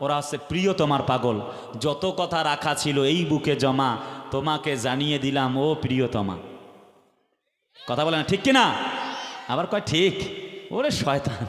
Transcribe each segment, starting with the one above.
ওরা হচ্ছে প্রিয় তোমার পাগল। যত কথা রাখা ছিল এই বুকে জমা, তোমাকে জানিয়ে দিলাম, ও প্রিয়তমা। কথা বলে না, ঠিক কিনা? আবার কয়, ঠিক। ওরে শয়তান।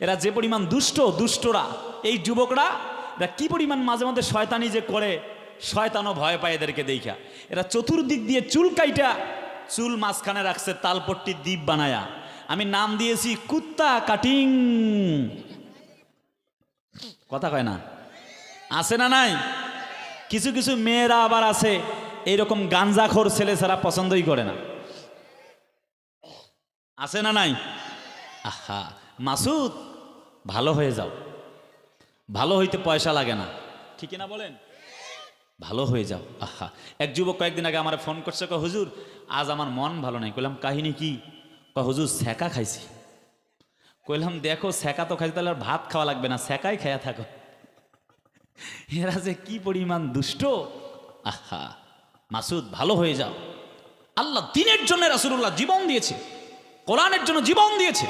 এরা যে পরিমাণ দুষ্ট, দুষ্টরা, এই যুবকরা, এরা কি পরিমাণ মাঝে মধ্যে শয়তানি যে করে, শয়তানও ভয় পায় এদেরকে দেখা এরা চতুর্দিক দিয়ে চুল কাইটা, চুল মাঝখানে রাখছে তালপট্টির দ্বীপ বানায়া। আমি নাম দিয়েছি কুত্তা কাটিং। কথা কয় না? আছে না নাই? কিছু কিছু মেয়েরা আবার আছে, এইরকম গাঞ্জাখোর ছেলে ছাড়া পছন্দই করে না। আছে না নাই? আহা, মাসুদ, ভালো হয়ে যাও। ভালো হইতে পয়সা লাগে না। ঠিক না বলেন? ভালো হয়ে যাও। আহা, এক যুবক কয়েকদিন আগে আমার ফোন করছে ক হুজুর, আজ আমার মন ভালো নাই। কইলাম, কাহিনী কি? ক হুজুর স্যাকা খাইছি। কইলাম, দেখো স্যাকা তো খাইছি, তাহলে আর ভাত খাওয়া লাগবে না স্যাকাই খেয়া থাকো। এরা যে কি পরিমাণ দুষ্ট। আহা, মাসুদ, ভালো হয়ে যাও। আল্লাহ দিনের জন্য রাসুল্লাহ জীবন দিয়েছে, কোরআনের জন্য জীবন দিয়েছে।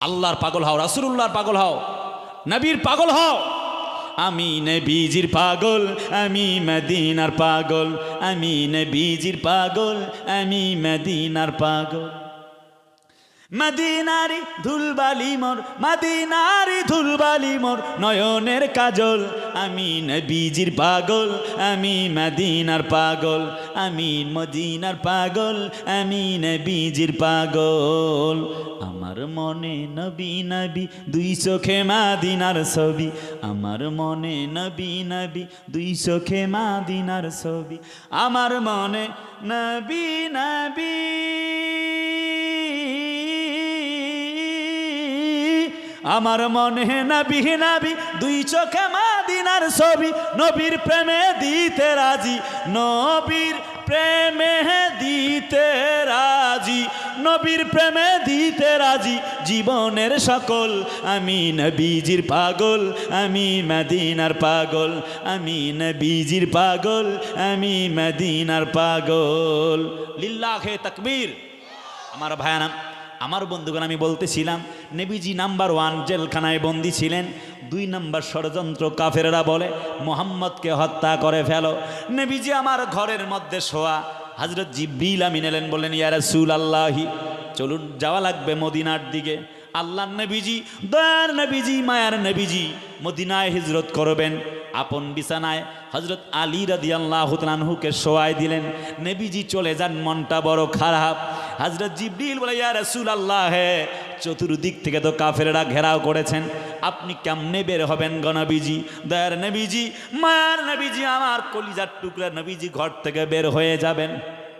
আল্লাহর পাগল হও রাসুল্লাহর পাগল হও, নবীর পাগল হও। আমি নবীজির পাগল, আমি মদিনার পাগল, আমি নবীজির পাগল, আমি মদিনার পাগল। মদিনারি ধুলবালি মোর, মদিনারি ধুলবালি মোর, নয়নের কাজল। আমি নবীজির পাগল, আমি মদিনার পাগল, আমি মদিনার পাগল, আমি নবীজির পাগল। আমার মনে নবী নবী, দুই চোখে মাদিনার ছবি। আমার মনে নবী নবী, দুই চোখে মাদিনার ছবি। আমার মনে নবী নবী। আমার মনে নাবি নাবি, দুই চোখে মাদিনার ছবি, নবীর প্রেমে দিতে রাজি, নবীর প্রেমে দিতে রাজি, নবীর প্রেমে দিতে রাজি, জীবনের সকল, আমি নবীজির পাগল, আমি মদিনার পাগল, আমি নবীজির পাগল, আমি মদিনার পাগল। লিল্লাহে তকবীর। আমার ভায়ানাম আমার বন্ধুগণ, আমি বলতেছিলাম, নেবিজি নাম্বার ওয়ান জেলখানায় বন্দি ছিলেন। দুই নাম্বার ষড়যন্ত্র কাফেররা বলে, মোহাম্মদকে হত্যা করে ফেলো। নেবিজি আমার ঘরের মধ্যে শোয়া হজরত জিব্বিল আমিন এলেন, বললেন, ইয়া সুল আল্লাহি চলুন, যাওয়া লাগবে মদিনার দিকে। আল্লাহ নবীজি, দয়ার নবীজি, মায়ার নবীজি মদিনায় হিজরত করবেন। আপন বিছানায় হজরত আলী রাদি আল্লাহ হুকে শোয়াই দিলেন। নেবিজি চলে যান, মনটা বড় খারাপ। হজরত জিবরিল বলে, ইয়া রসুল আল্লাহ হে চতুর্দিক থেকে তো কাফেরেরা ঘেরাও করেছেন। আপনি কেমনে বের হবেন গনবীজি দয়ার নবীজি, মায়ার নবীজি, আমার কলিজার টুকরা নবীজি ঘর থেকে বের হয়ে যাবেন।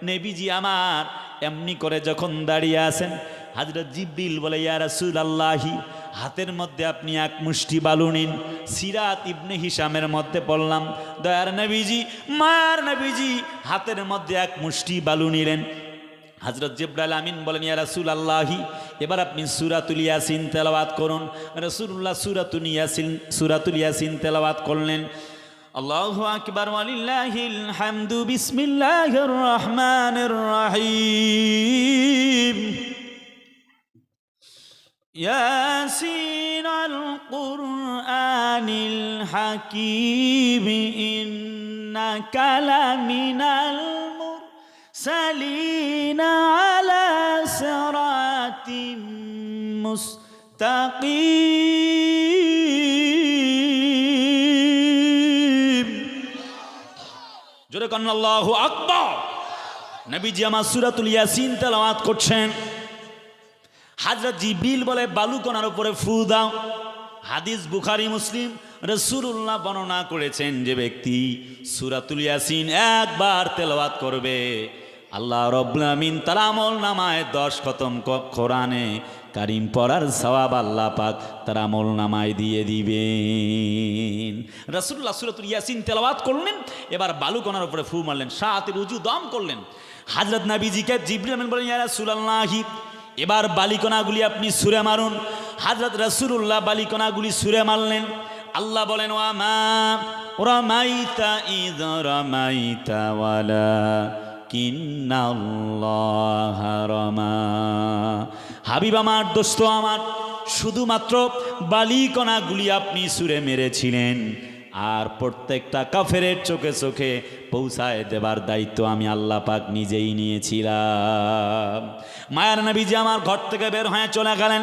নেবিজি আমার, এমনি করে যখন দাঁড়িয়ে আছেন হাজরত জিব্রিল বলে, ইয়া রাসূল আল্লাহি হাতের মধ্যে আপনি এক মুষ্টি বালু নিন। সিরাত ইবনে হিসামের মধ্যে পড়লাম, দয়ার নবীজি, মায়ার নবীজি, হাতের মধ্যে এক মুষ্টি বালু নিলেন। হজরত জিব্রাইল আমিন বলেন, ইয়া রাসূল আল্লাহি এবার আপনি সুরাতুল ইয়াসিন তেলাওয়াত করুন। রাসূলুল্লাহ সুরাতুল ইয়াসিন সুরাতুল ইয়াসিন তেলাওয়াত করলেন। আল্লাহু আকবার, ওয়ালিল্লাহিল হামদু, বিসমিল্লাহির রহমানির রহিম। ياسين القرآن الحكيم إنك لمن المرسلين على صراط مستقيم জোরে কন্ন আল্লাহু আকবার নবীজি আমার সুরাতুল ইয়াসিন তেলাওয়াত করছেন হাজরত জিবিল বলে বালুকণার উপরে ফু দাও। হাদিস বুখারি, মুসলিম। রসুল্লাহ বর্ণনা করেছেন যে ব্যক্তি সুরাতুল ইয়াসিন একবার তেলাওয়াত করবে। আল্লাহ আমিন তার আমল নামায় দশ খতম কোরআনে কারিম পড়ার সওয়াব আল্লাহ পাক তার আমল নামায় দিয়ে দিবেন। রসুল্লাহ সুরাতুল ইয়াসিন তেলাওয়াত করলেন, এবার বালুকণার উপরে ফু মারলেন সাহাতের রুজু দম করলেন। হাজরত নাবিজিকে জিবরিল বলেন, ইয়া রাসূলুল্লাহি এবার বালিকণাগুলি আপনি সুরে মারুন। হাজরত রসুল্লাহ বালিকণাগুলি সুরে মারলেন। আল্লাহ বলেন ওয়ামা রমাইতা ইদ রমাইতা ওয়ালা হাবিব আমার, দোস্ত আমার, শুধুমাত্র বালিকণাগুলি আপনি সুরে মেরেছিলেন। আর প্রত্যেকটা কাফেরের চোখে চোখে পৌঁছায় দেবার দায়িত্ব আমি আল্লাহ পাক নিজেই নিয়েছিলাম। মায়ার নবীজি আমার ঘর থেকে বের হয়ে চলে গেলেন।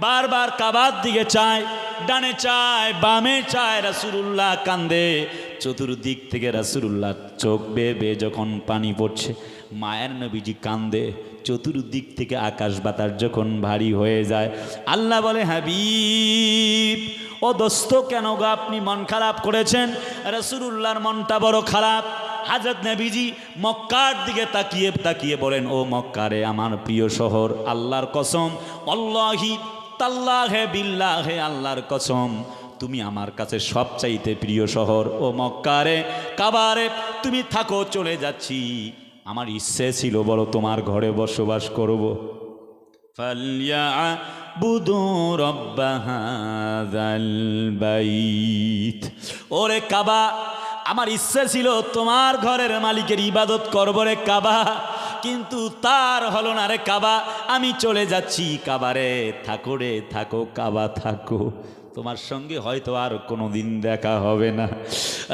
বারবার কাবার দিকে চায়, ডানে চায়, বামে চায়, রাসুলুল্লাহ কান্দে। চতুর্দিক থেকে রাসুলুল্লাহ চোখ বেয়ে বেয়ে যখন পানি পড়ছে মায়ের নবীজি কান্দে, চতুর্দিক থেকে আকাশ বাতাস যখন ভারী হয়ে যায়, আল্লাহ বলে, হাবিব, ও দোস্ত, কেন গো আপনি মন খারাপ করেছেন? রসুলুল্লাহর মনটা বড় খারাপ। হাজরত নবীজি মক্কার দিকে তাকিয়ে তাকিয়ে বলেন, ও মক্কারে আমার প্রিয় শহর, আল্লাহর কসম অল্লাহি তাল্লাহে বিল্লাহে আল্লাহর কসম, তুমি আমার কাছে সবচাইতে প্রিয় শহর, ও মক্কারে, কাবারে, তুমি থাকো, চলে যাচ্ছি। আমার ইচ্ছে ছিল, বলো, তোমার ঘরে বসবাস করব। ওরে কাবা, আমার ইচ্ছে ছিল তোমার ঘরের মালিকের ইবাদত করব রে কাবা, কিন্তু তার হলো না রে কাবা, আমি চলে যাচ্ছি কাবারে, থাকো রে, থাকো, কাবা, থাকো। তোমার সঙ্গে হয়তো আর কোনো দিন দেখা হবে না।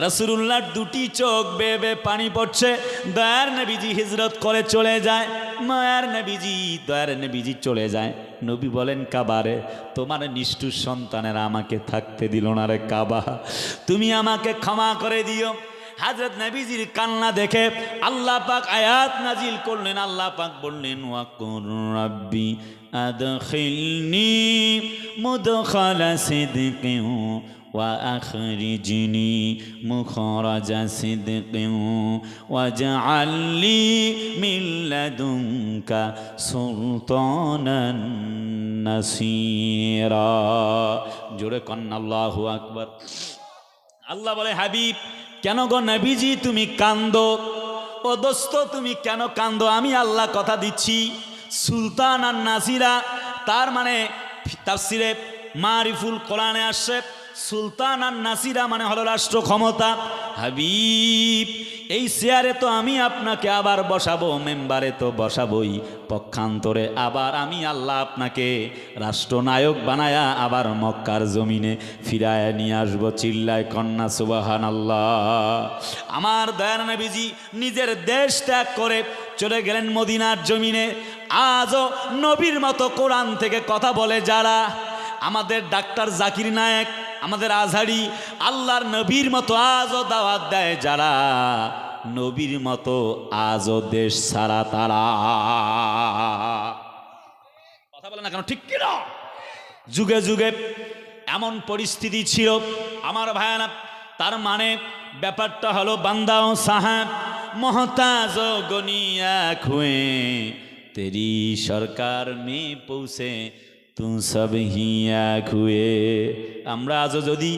রাসুলুল্লাহর দুটি চোখ বেয়ে পানি পড়ছে, দয়ার নবীজি হিজরত করে চলে যায়, মায়ার নবীজি, দয়ার নবীজি চলে যায়। নবী বলেন কাবারে তোমার নিষ্ঠুর সন্তানেরা আমাকে থাকতে দিল না রে, কাবা। তুমি আমাকে ক্ষমা করে দিও। হাজরত নবীজির কান্না দেখে আল্লাহ পাক আয়াত নাজিল করলেন আল্লাহ পাক বললেন ওয়াকুর রাব্বি আদখিলনি মুদখালা সিদকিন وأخرجني مخرج صدق واجعل لي من لدنك سلطانا نصيرا জোরে কন্না আল্লাহু আকবার আল্লাহ বলে, হাবিব, কেন গো নবীজি তুমি কান্দো? ও দোস্ত, তুমি কেন কান্দো? আমি আল্লাহ কথা দিচ্ছি। সুলতান আর নাসিরা, তার মানে তাফসিরে মারিফুল কোরআনে আসছে। সুলতান আর নাসিরা মানে হলো রাষ্ট্র ক্ষমতা। হাবিব, এই চেয়ারে তো আমি আপনাকে আবার বসাবো, মেম্বারে তো বসাবই। পক্ষান্তরে আবার আমি আল্লাহ আপনাকে রাষ্ট্রনায়ক বানায়া আবার মক্কার জমিনে ফিরায় নিয়ে আসব, চিল্লায় কন্যা সুবাহান আল্লাহ আমার দয়ার নবীজি নিজের দেশ ত্যাগ করে চলে গেলেন মদিনার জমিনে। আজও নবীর মতো কোরআন থেকে কথা বলে যারা। আমাদের ডাক্তার জাকির নায়েক আমাদের আজহারি আল্লাহর নবীর মতো আজও দাওয়াত দেয় যারা নবীর মতো আজও দেশ সারা তারা। কথা বলে না কেন? ঠিক কিনা? যুগে যুগে এমন পরিস্থিতি ছিল। আমার ভাইয়ানা তার মানে ব্যাপারটা হলো বান্দা সাহেব, মহতাজ গনিয়া খুয়ে তেরি সরকার মে পৌঁছে তুম সব হিয়া খুয়ে। আমরা আজও যদি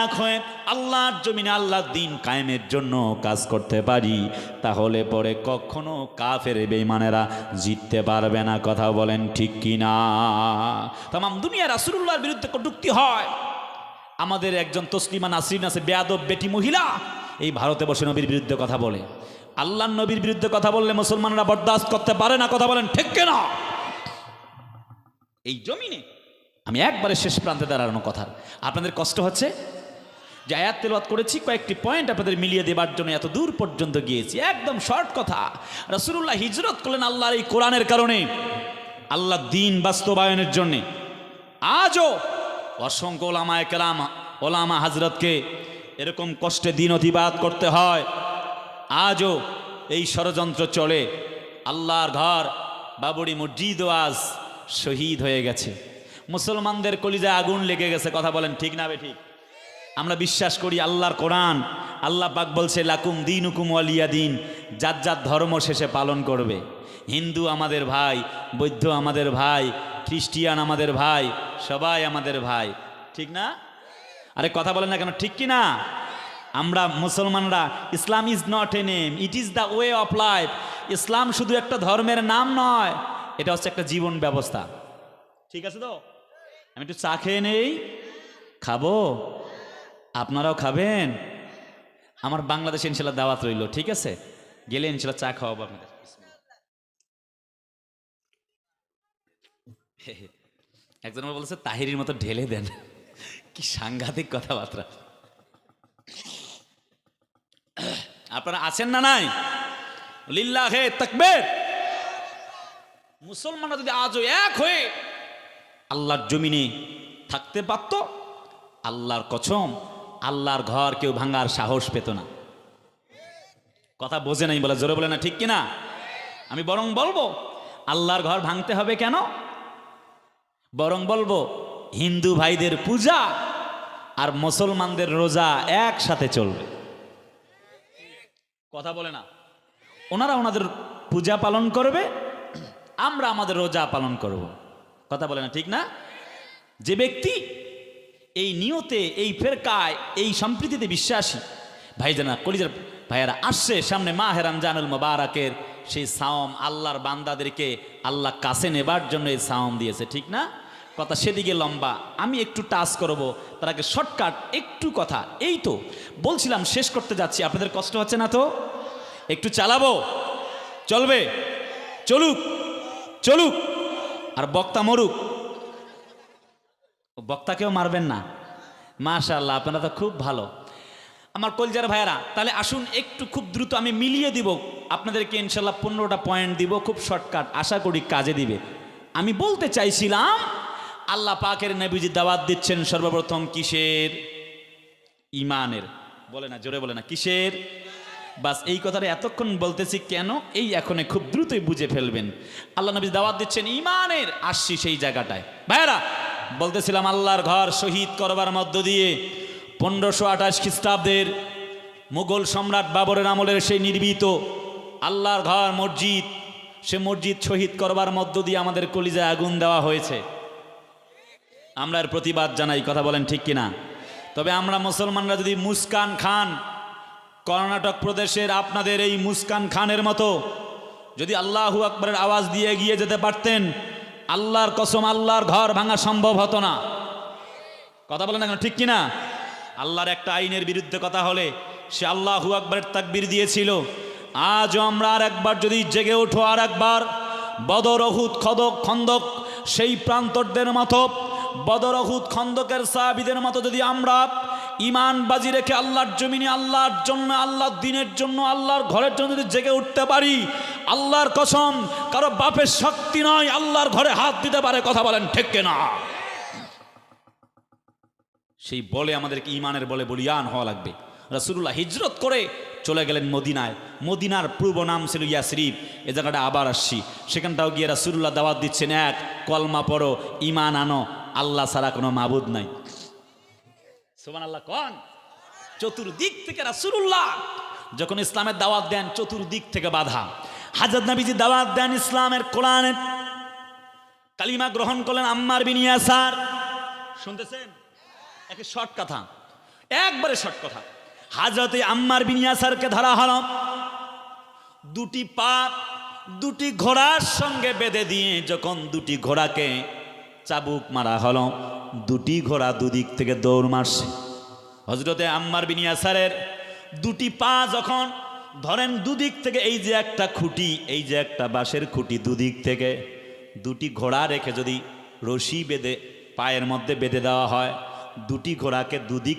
এক হয়ে আল্লাহর জমিনে আল্লাহর দিন কায়েমের জন্য কাজ করতে পারি, তাহলে পরে কখনো কাফের বেইমানেরা জিততে পারবে না কথা বলেন ঠিক কি না? তাম দুনিয়া রাসুল্লাহর বিরুদ্ধে কটুক্তি হয়। আমাদের একজন তসলিমা নাসরিন আছে, বেয়াদব বেটি মহিলা, এই ভারতে বসে নবীর বিরুদ্ধে কথা বলে। আল্লাহ নবীর বিরুদ্ধে কথা বললে মুসলমানরা বরদাস্ত করতে পারে না, কথা বলেন ঠিক না? এই জমিনে আমি একবারে শেষ প্রান্তে দাঁড়ানো কথা। আপনাদের কষ্ট হচ্ছে? যে আয়াত তেলওয়াত করেছি, কয়েকটি পয়েন্ট আপনাদের মিলিয়ে দেবার জন্য এত দূর পর্যন্ত গিয়েছি। একদম শর্ট কথা রসুল্লাহ হিজরত করলেন আল্লাহর এই কোরআনের কারণে আল্লাহ দিন বাস্তবায়নের জন্যে। আজও অসংখ্য ওলামায় কেলাম ওলামা হাজরতকে এরকম কষ্টে দিন অতিবাদ করতে হয়। আজও এই ষড়যন্ত্র চলে। আল্লাহর ঘর বাবুড়ি মসজিদ আজ শহীদ হয়ে গেছে। মুসলমানদের কলিজায় আগুন লেগে গেছে, কথা বলেন ঠিক না বে ঠিক? আমরা বিশ্বাস করি আল্লাহর কোরআন, আল্লাহ পাক বলছে, লাকুম দিন হুকুম আলিয়া দিন যার যার ধর্ম শেষে পালন করবে। হিন্দু আমাদের ভাই, বৌদ্ধ আমাদের ভাই, খ্রিস্টিয়ান আমাদের ভাই, সবাই আমাদের ভাই। ঠিক না? আরে কথা বলেন না কেন, ঠিক কি না? আমরা মুসলমানরা, Islam is not a name it is the way of life ইসলাম শুধু একটা ধর্মের নাম নয়। এটা হচ্ছে একটা জীবন ব্যবস্থা। ঠিক আছে তো? আমি একটু চা খেয়ে নেই। খাব? আপনারাও খাবেন? আমার বাংলাদেশে ইনশাল্লাহ দাওয়াত রইল, ঠিক আছে? গেলে ইনশাল্লাহ চা খাওয়াবো আপনাদের। একজন আমার বলেছে, তাহিরির মতো ঢেলে দেন। কি সাংঘাতিক কথাবার্তা। আপনারা আছেন না নাই? লিল্লাহ তাকবীর। মুসলমানরা যদি আজও এক হয়ে আল্লাহর জমিনে থাকতে পারত, আল্লাহর কসম, আল্লাহর ঘর কেউ ভাঙার সাহস পেত না। কথা বোঝে নাই বলে, জোরে বলে না, ঠিক কিনা? আমি বরং বলব, আল্লাহর ঘর ভাঙতে হবে কেন? বরং বলব, হিন্দু ভাইদের পূজা আর মুসলমানদের রোজা একসাথে চলবে। কথা বলে না। ওনারা ওনাদের পূজা পালন করবে আমরা আমাদের রোজা পালন করব। কথা বলে না ঠিক না? যে ব্যক্তি এই নিয়তে, এই ফেরকায়, এই সম্প্রীতিতে বিশ্বাসী, ভাইজানা কলিজার ভাইয়ারা আসছে সামনে মাহে রমজানুল মোবারকের, সেই সাওম আল্লাহর বান্দাদেরকে আল্লাহ কাছে নেবার জন্য এই সাওম দিয়েছে, ঠিক না? কথা সেদিকে লম্বা। আমি একটু টাচ করব, তার আগে শর্টকাট একটু কথা। এই তো, বলছিলাম শেষ করতে যাচ্ছি, আপনাদের কষ্ট হচ্ছে না তো? একটু চালাবো? চলবে? চলুক। চলুক। আর বক্তা মরুক। বক্তাকেও মারবেন না। মাশাল্লাহ আপনারা তো খুব ভালো। আমার কলজার ভাইয়েরা, তাহলে আসুন একটু খুব দ্রুত আমি মিলিয়ে দিব। আপনাদেরকে ইনশাল্লাহ পনেরোটা পয়েন্ট দিব, খুব শর্টকাট, আশা করি কাজে দিবে। আমি বলতে চাইছিলাম, আল্লাহ পাকের নবীজি দাওয়াত দিচ্ছেন সর্বপ্রথম কিসের? ইমানের বলে না, জোরে বলে না, কিসের? বাস এই কথাটা এতক্ষণ বলতেছি কেন? এই এখন খুব দ্রুতই বুঝে ফেলবেন। আল্লাহ নবী দাওয়াত দিচ্ছেন ইমানের আসছি সেই জায়গাটায়। ভাইরা বলতেছিলাম আল্লাহর ঘর শহীদ করবার মধ্য দিয়ে পনেরোশো আঠাশ খ্রিস্টাব্দের মুঘল সম্রাট বাবরের আমলের সেই নির্মিত আল্লাহর ঘর মসজিদ, সে মসজিদ শহীদ করবার মধ্য দিয়ে আমাদের কলিজায় আগুন দেওয়া হয়েছে। আমরা এর প্রতিবাদ জানাই, কথা বলেন ঠিক কিনা? তবে আমরা মুসলমানরা যদি মুস্কান খান কর্ণাটক প্রদেশের আপনাদের এই মুস্কান খানের মতো যদি আল্লাহু আকবরের আওয়াজ দিয়ে এগিয়ে যেতে পারতেন, আল্লাহর কসম, আল্লাহর ঘর ভাঙা সম্ভব হতো না। কথা বলেন না কেন? ঠিক কিনা? আল্লাহর একটা আইনের বিরুদ্ধে কথা হলে সে আল্লাহু আকবরের তাকবির দিয়েছিল। আজও আমরা আর একবার যদি জেগে ওঠো আর একবার, বদর অহুদ খদক, খন্দক, সেই প্রান্তরদের মতো, বদর অহুদ খন্দকের সাহাবিদের মতো যদি আমরা ইমান বাজি রেখে আল্লাহর জমিনে, আল্লাহর জন্য, আল্লাহর দিনের জন্য, আল্লাহর ঘরের জন্য যদি জেগে উঠতে পারি, আল্লাহর কসম, কারও বাপের শক্তি নয় আল্লাহর ঘরে হাত দিতে পারে কথা বলেন ঠিক না সেই বলে আমাদেরকে ইমানের বলে বলিয়ান হওয়া লাগবে। রাসুল্লাহ হিজরত করে চলে গেলেন মদিনায়। মদিনার পূর্ব নাম ছিল ইয়া ইয়াসরিফ এ জায়গাটা আবার আসছি। সেখানটাও গিয়ে রাসুল্লাহ দাওয়াত দিচ্ছেন, এক, কলমা পড়ো, ইমান আনো, আল্লাহ ছাড়া কোনো মাবুদ নাই। সোমান আল্লাহ কন। চতুর্দিক থেকে রাসুল্লাহ যখন ইসলামের দাওয়াত দেন, চতুর্দিক থেকে বাধা। হাজার নবীজি দাওয়াত দেন ইসলামের কোরআনের কালিমা গ্রহণ করলেন আম্মার বিনিয়া বিনিয়াসার শুনতেছেন? একে শর্ট কথা। একবারে শর্ট কথা। হাজরতে আম্মার বিনিয়া বিনিয়াসারকে ধরা হল। দুটি পা, দুটি ঘোড়ার সঙ্গে বেঁধে দিয়ে যখন দুটি ঘোড়াকে চাবুক মারা হলো দুটি ঘোড়া দুদিক থেকে দৌড় মারছে। হজরতে আম্মার বিনিয়াসারের দুটি পা যখন ধরেন দুদিক থেকে এই যে একটা খুঁটি, এই যে একটা বাঁশের খুঁটি দুদিক থেকে দুটি ঘোড়া রেখে যদি রশি বেঁধে, পায়ের মধ্যে বেঁধে দেওয়া হয়, দুটি ঘোড়াকে দুদিক